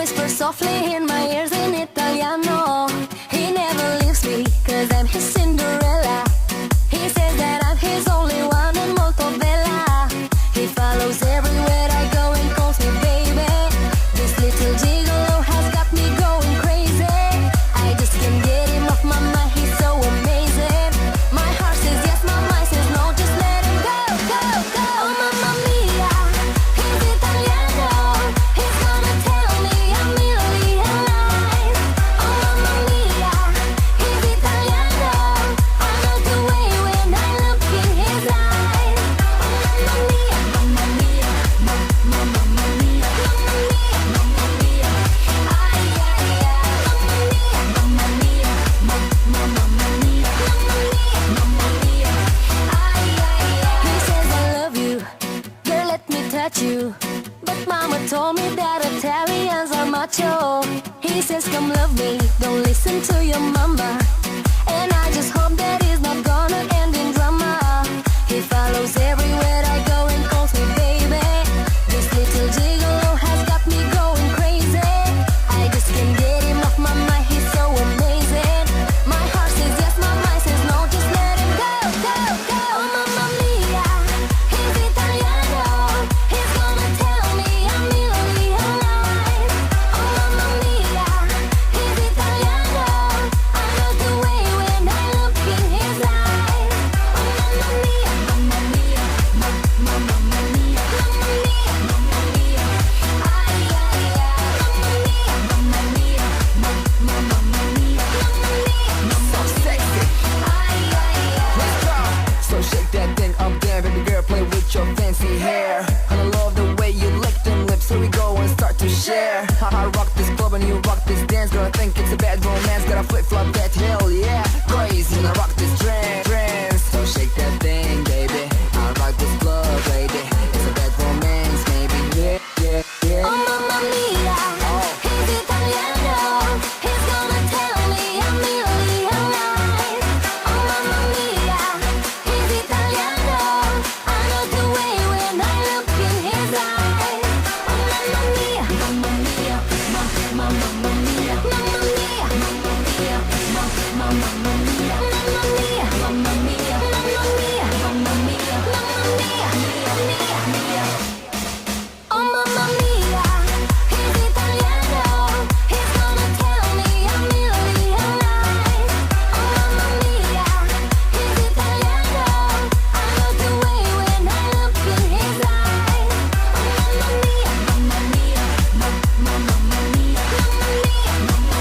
whisper softly in my ears in Italian. touch you. But mama told me that Italians are macho. He says, come love me, don't listen to your mama. your fancy hair. And I love the way you lick them lips. Here we go and start to share. I, rock this club and you rock this dance Girl, I think it's a bad romance. Got a flip-flop